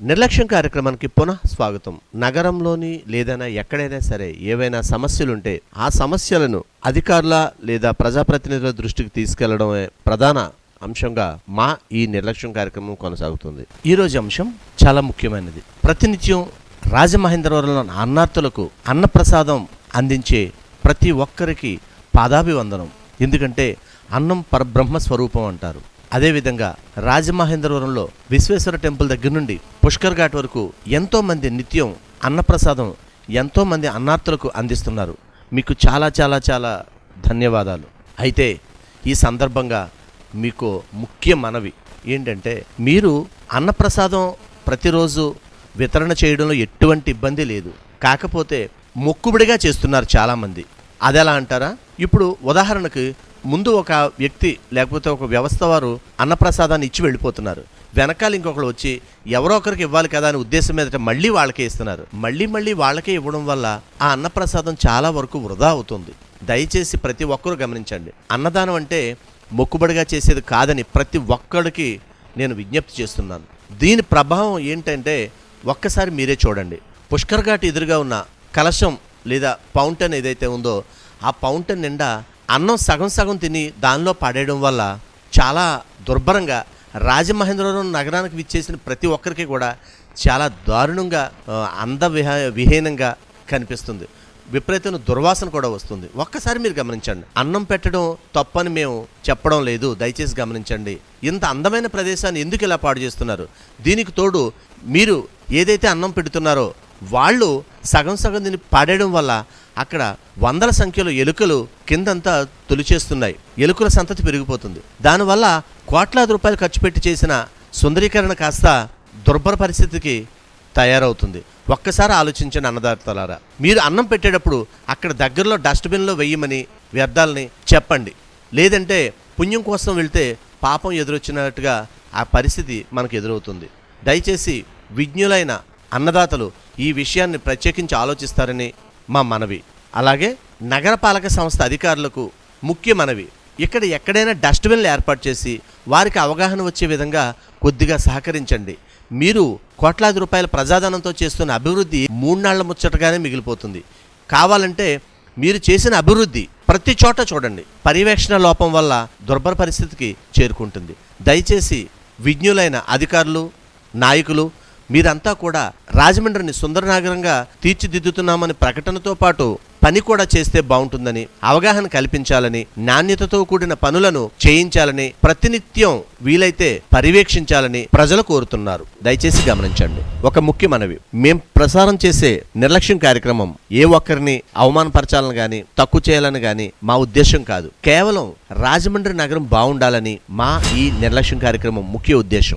నిర్లక్ష్యం కార్యక్రమానికి పునః స్వాగతం. నగరంలోని లేదైనా ఎక్కడైనా సరే ఏవైనా సమస్యలుంటే ఆ సమస్యలను అధికారుల లేదా ప్రజాప్రతినిధుల దృష్టికి తీసుకెళ్ళడమే ప్రధాన అంశంగా మా ఈ నిర్లక్ష్యం కార్యక్రమం కొనసాగుతుంది. ఈ రోజు అంశం చాలా ముఖ్యమైనది. ప్రతినిత్యం రాజమహేంద్రవరంలో అన్నార్థులకు అన్నప్రసాదం అందించే ప్రతి ఒక్కరికి పాదాభివందనం. ఎందుకంటే అన్నం పరబ్రహ్మ స్వరూపం అంటారు. అదేవిధంగా రాజమహేంద్రవరంలో విశ్వేశ్వర టెంపుల్ దగ్గర నుండి పుష్కర్ ఘాట్ వరకు ఎంతోమంది నిత్యం అన్నప్రసాదం ఎంతోమంది అన్నార్థులకు అందిస్తున్నారు. మీకు చాలా చాలా చాలా ధన్యవాదాలు. అయితే ఈ సందర్భంగా మీకు ముఖ్య మనవి ఏంటంటే మీరు అన్నప్రసాదం ప్రతిరోజు వితరణ చేయడంలో ఎటువంటి ఇబ్బంది లేదు. కాకపోతే మొక్కుబడిగా చేస్తున్నారు చాలామంది. అది ఎలా అంటారా? ఇప్పుడు ఉదాహరణకు ముందు ఒక వ్యక్తి లేకపోతే ఒక వ్యవస్థ వారు అన్నప్రసాదాన్ని ఇచ్చి వెళ్ళిపోతున్నారు. వెనకాల ఇంకొకరు వచ్చి ఎవరో ఒకరికి ఇవ్వాలి కదా అనే ఉద్దేశం మీద మళ్ళీ వాళ్ళకే ఇస్తున్నారు. మళ్ళీ మళ్ళీ వాళ్ళకే ఇవ్వడం వల్ల ఆ అన్నప్రసాదం చాలా వరకు వృధా అవుతుంది. దయచేసి ప్రతి ఒక్కరూ గమనించండి. అన్నదానం అంటే మొక్కుబడిగా చేసేది కాదని ప్రతి ఒక్కడికి నేను విజ్ఞప్తి చేస్తున్నాను. దీని ప్రభావం ఏంటంటే ఒక్కసారి మీరే చూడండి. పుష్కర్ ఘాట్ ఎదురుగా ఉన్న కలశం లేదా పౌంటైన్ ఏదైతే ఉందో ఆ పౌంటైన్ నిండా అన్నం సగం సగం తిని దానిలో పడేయడం వల్ల చాలా దుర్భరంగా రాజమహేంద్రవరం నగరానికి విచ్చేసిన ప్రతి ఒక్కరికి కూడా చాలా దారుణంగా అంద విహ విహీనంగా కనిపిస్తుంది. విపరీతమైన దుర్వాసన కూడా వస్తుంది. ఒక్కసారి మీరు గమనించండి. అన్నం పెట్టడం తప్పని మేము చెప్పడం లేదు. దయచేసి గమనించండి. ఇంత అందమైన ప్రదేశాన్ని ఎందుకు ఇలా పాడు చేస్తున్నారు? దీనికి తోడు మీరు ఏదైతే అన్నం పెడుతున్నారో వాళ్ళు సగం సగం దీన్ని పాడేయడం వల్ల అక్కడ వందల సంఖ్యలో ఎలుకలు కిందంతా తొలిచేస్తున్నాయి. ఎలుకల సంతతి పెరిగిపోతుంది. దానివల్ల కోట్లాది రూపాయలు ఖర్చు పెట్టి చేసిన సుందరీకరణ కాస్త దుర్భర పరిస్థితికి తయారవుతుంది. ఒక్కసారి ఆలోచించండి అన్నదాతలారా. మీరు అన్నం పెట్టేటప్పుడు అక్కడ దగ్గరలో డస్ట్బిన్లో వెయ్యమని వ్యర్థాలని చెప్పండి. లేదంటే పుణ్యం కోసం వెళ్తే పాపం ఎదురొచ్చినట్టుగా ఆ పరిస్థితి మనకు ఎదురవుతుంది. దయచేసి విజ్ఞులైన అన్నదాతలు ఈ విషయాన్ని ప్రత్యేకించి ఆలోచిస్తారని మా మనవి. అలాగే నగరపాలక సంస్థ అధికారులకు ముఖ్య మనవి. ఇక్కడ ఎక్కడైనా డస్ట్బిన్లు ఏర్పాటు చేసి వారికి అవగాహన వచ్చే విధంగా కొద్దిగా సహకరించండి. మీరు కోట్లాది రూపాయల ప్రజాధనంతో చేస్తున్న అభివృద్ధి మూడునాళ్ళ ముచ్చటగానే మిగిలిపోతుంది. కావాలంటే మీరు చేసిన అభివృద్ధి ప్రతి చోట చూడండి. పర్యవేక్షణ లోపం వల్ల దుర్భర పరిస్థితికి చేరుకుంటుంది. దయచేసి విజ్ఞులైన అధికారులు నాయకులు మీరంతా కూడా రాజమండ్రిని సుందర నగరంగా తీర్చిదిద్దుతున్నామని ప్రకటనతో పాటు పని కూడా చేస్తే బాగుంటుందని అవగాహన కల్పించాలని నాణ్యతతో కూడిన పనులను చేయించాలని ప్రతినిత్యం వీలైతే పర్యవేక్షించాలని ప్రజలు కోరుతున్నారు. దయచేసి గమనించండి. ఒక ముఖ్య మనవి. మేం ప్రసారం చేసే నిర్లక్ష్యం కార్యక్రమం ఏ ఒక్కరిని అవమానపరచాలని గాని తక్కువ చేయాలని గాని మా ఉద్దేశం కాదు. కేవలం రాజమండ్రి నగరం బాగుండాలని మా ఈ నిర్లక్ష్యం కార్యక్రమం ముఖ్య ఉద్దేశం.